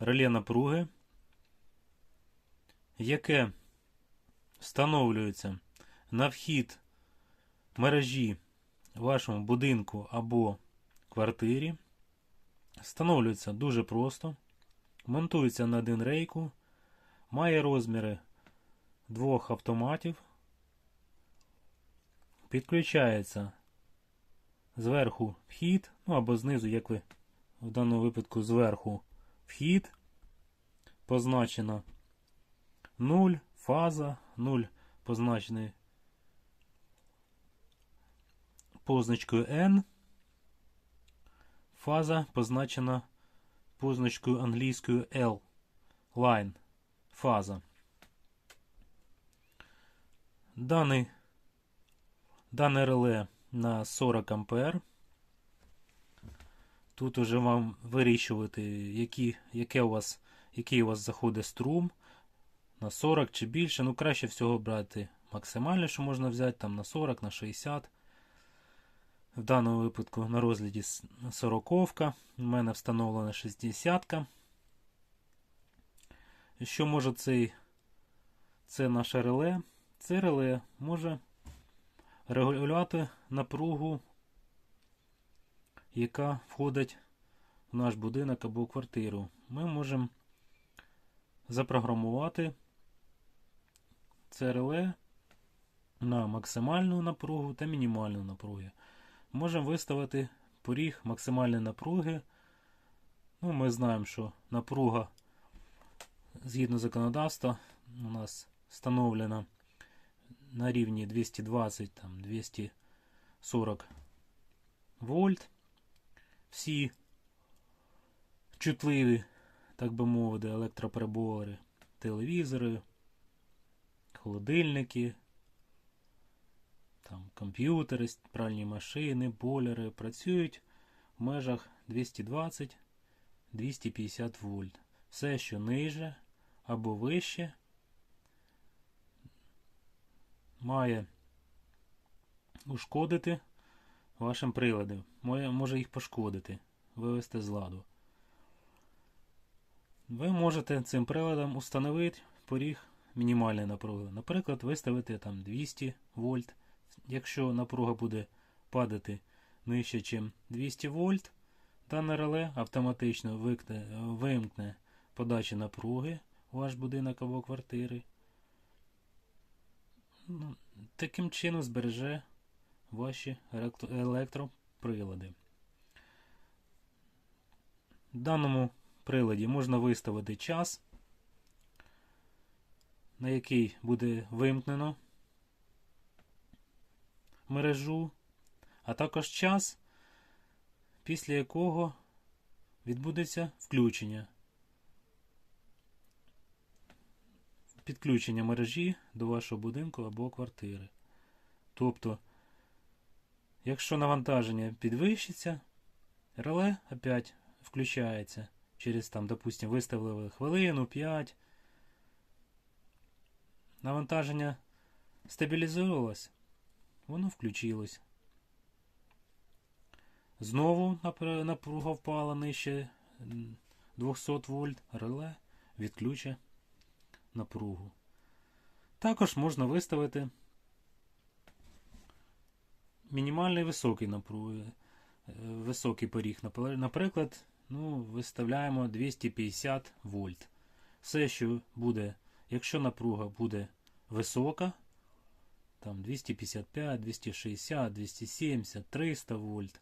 реле напруги, яке встановлюється на вхід мережі вашому будинку або квартирі. Встановлюється дуже просто. Монтується на один рейку. Має розміри двох автоматів. Підключається зверху вхід, ну або знизу, як ви в даному випадку зверху вхід. Позначено 0, фаза, 0 позначений позначкою N. Фаза позначена позначкою англійською L. Line. Фаза. Даний, дане реле на 40 ампер. Тут уже вам вирішувати, які, яке у вас, який у вас заходить струм. На 40 чи більше. Ну, краще всього брати максимальне, що можна взяти, там на 40, на 60. В даному випадку на розгляді 40 У мене встановлена 60 -ка. Що може цей, це наше реле? Це реле може регулювати напругу, яка входить в наш будинок або квартиру. Ми можемо запрограмувати це реле на максимальну напругу та мінімальну напругу. Можемо виставити поріг максимальної напруги. Ну, Ми знаємо, що напруга згідно законодавства у нас встановлена на рівні 220-240 вольт. Всі чутливі, так би мовити, електроприбори, телевізори, холодильники, там, комп'ютери, пральні машини, бойлери працюють в межах 220-250 вольт. Все, що ниже або вище, має ушкодити вашим приладом. Може їх пошкодити, вивести з ладу. Ви можете цим приладом установити поріг мінімальної напруги. Наприклад, виставити там 200 вольт. Якщо напруга буде падати нижче, ніж 200 вольт, дане реле автоматично викне, вимкне подачі напруги у ваш будинок або квартири. Ну, Таким чином збереже ваші електроприлади. В даному приладі можна виставити час, на який буде вимкнено мережу, а також час, після якого відбудеться включення. Підключення мережі до вашого будинку або квартири. Тобто, якщо навантаження підвищиться, реле опять включається через там, допустим, виставили хвилину 5. Навантаження стабілізувалось, воно включилось. Знову напруга впала нижче 200 вольт, реле відключить напругу. Також можна виставити мінімальний високий напруги, високий поріг. Наприклад, ну, виставляємо 250 вольт. Все, що буде, якщо напруга буде висока, там 255, 260, 270, 300 вольт,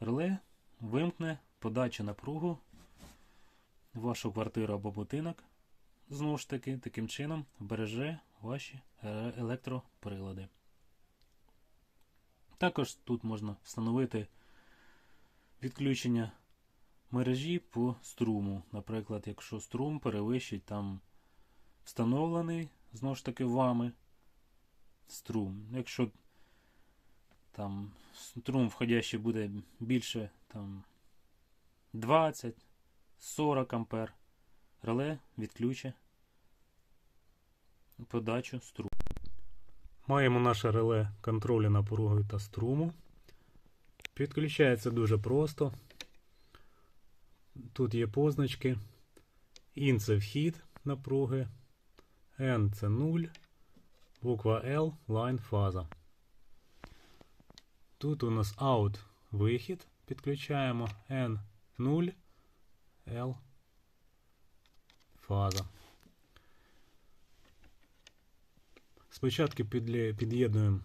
реле вимкне подачу напругу в вашу квартиру або будинок. Знову ж таки, таким чином береже ваші електроприлади. Також тут можна встановити відключення мережі по струму. Наприклад, якщо струм перевищить там встановлений, знову ж таки, вами струм. Якщо там струм входящий буде більше там 20-40 ампер, реле відключить подачу струму. Маємо наше реле контролю напруги та струму. Підключається дуже просто. Тут є позначки, IN це вхід напруги, N це 0, буква L line фаза. Тут у нас out вихід. Підключаємо N 0, L фаза. Спочатку під'єднуємо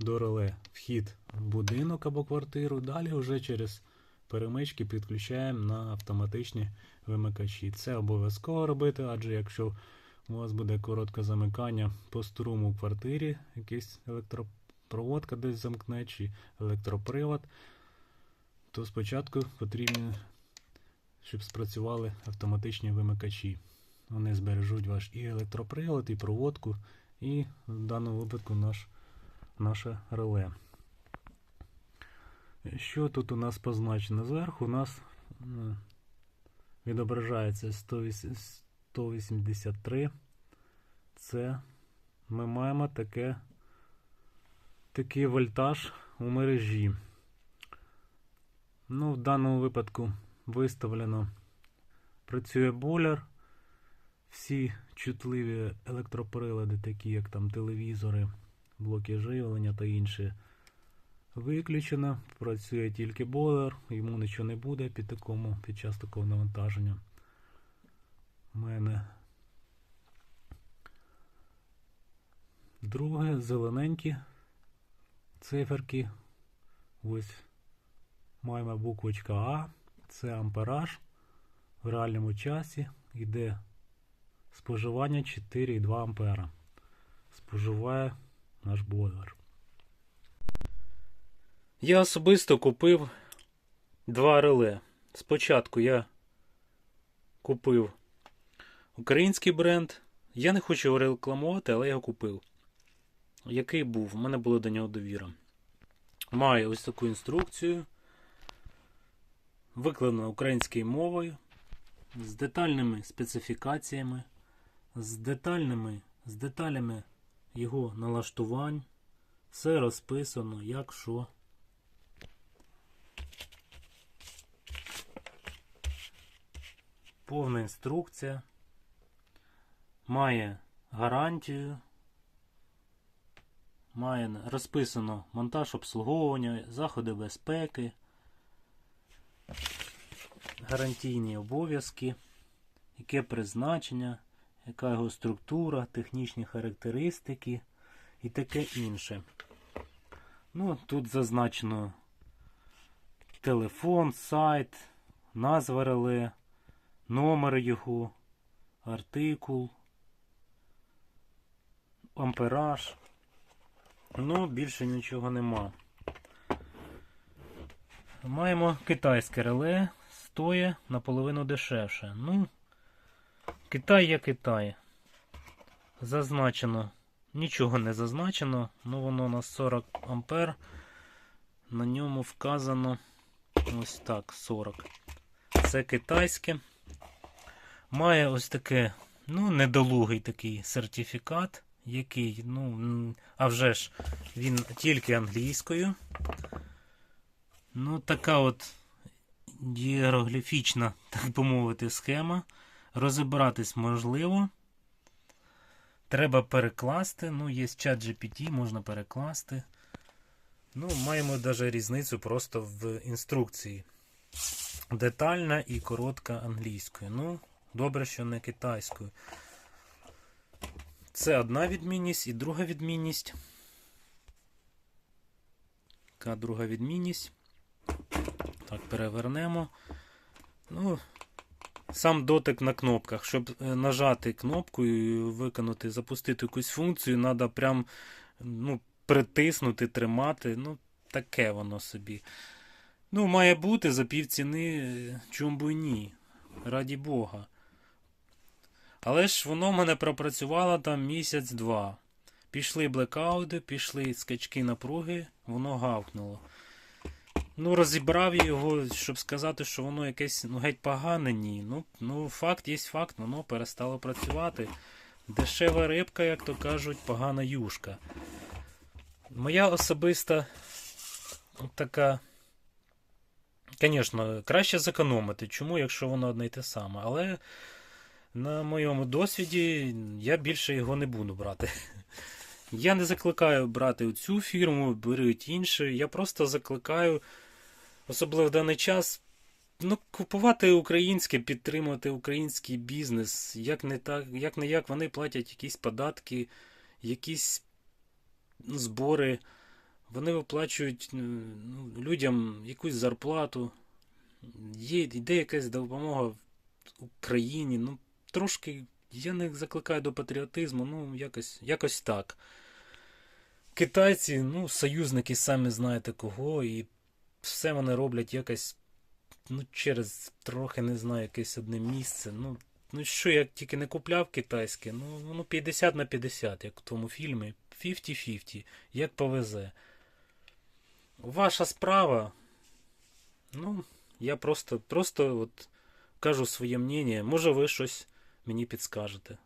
до реле вхід в будинок або квартиру, далі вже через перемички підключаємо на автоматичні вимикачі. Це обов'язково робити, адже якщо у вас буде коротке замикання по струму в квартирі, якийсь електропроводка десь замкне чи електропривод, то спочатку потрібно, щоб спрацювали автоматичні вимикачі. Вони збережуть ваш і електропривод, і проводку, і в даному випадку наш, наше реле. Що тут у нас позначено? Зверху у нас відображається 183. Це ми маємо таке, такий вольтаж у мережі. Ну, в даному випадку виставлено працює бойлер. Всі чутливі електроприлади, такі як там телевізори, блоки живлення та інші, виключено. Працює тільки бойлер, йому нічого не буде під, такому, під час такого навантаження. У мене друге зелененькі циферки. Ось маємо буквочка А, це ампераж. В реальному часі йде споживання 4,2 ампера. Споживає наш бойлер. Я особисто купив два реле. Спочатку я купив український бренд. Я не хочу рекламувати, але я його купив. Який був? У мене була до нього довіра. Має ось таку інструкцію. Викладена українською мовою, з детальними специфікаціями, з детальними, з деталями його налаштувань. Все розписано, як що. Повна інструкція. Має гарантію. Має розписано монтаж обслуговування, заходи безпеки, гарантійні обов'язки, яке призначення, яка його структура, технічні характеристики і таке інше. Ну, тут зазначено телефон, сайт, назва реле, номер його, артикул, ампераж. Ну, більше нічого нема. Маємо китайське реле, стоє наполовину дешевше. Ну, Китай є Китай. Зазначено. Нічого не зазначено, ну воно на 40 ампер. На ньому вказано ось так, 40. Це китайське. Має ось таке, ну, недолугий такий сертифікат, який, ну, а вже ж, він тільки англійською. Ну, така от іерогліфічна, так би мовити, схема. Розібратись можливо. Треба перекласти. Ну, є чат GPT, можна перекласти. Ну, маємо навіть різницю просто в інструкції. Детальна і коротка англійською. Ну, добре, що не китайською. Це одна відмінність і друга відмінність. Така друга відмінність. Так, перевернемо. Ну, сам дотик на кнопках. Щоб е, нажати кнопку і виконати, запустити якусь функцію, треба прям ну, притиснути, тримати. Ну, таке воно собі. Ну, має бути за півціни, е, чому б ні. Раді Бога. Але ж воно в мене пропрацювало там місяць-два. Пішли блекаути, пішли скачки напруги, воно гавкнуло. Ну, розібрав я його, щоб сказати, що воно якесь ну, геть погане, ні. Ну, ну, факт є факт, воно перестало працювати. Дешева рибка, як то кажуть, погана юшка. Моя особиста така. Звісно, краще зекономити. Чому, якщо воно одне й те саме. Але На моєму досвіді я більше його не буду брати. Я не закликаю брати цю фірму, беруть іншу. Я просто закликаю, особливо в даний час, ну, купувати українське, підтримувати український бізнес. Як не так, як не як вони платять якісь податки, якісь ну, збори. Вони виплачують ну, людям якусь зарплату. Є, йде якась допомога Україні. Ну, трошки я не закликаю до патріотизму, ну, якось, якось так. Китайці, ну, союзники, самі знаєте кого, і все вони роблять якось, ну, через трохи не знаю, якесь одне місце. Ну, ну що, я тільки не купляв китайське, ну, воно 50 на 50, як в тому фільмі. 50-50, як повезе. Ваша справа. Ну, я просто, просто от кажу своє мнення. Може, ви щось мені підскажете.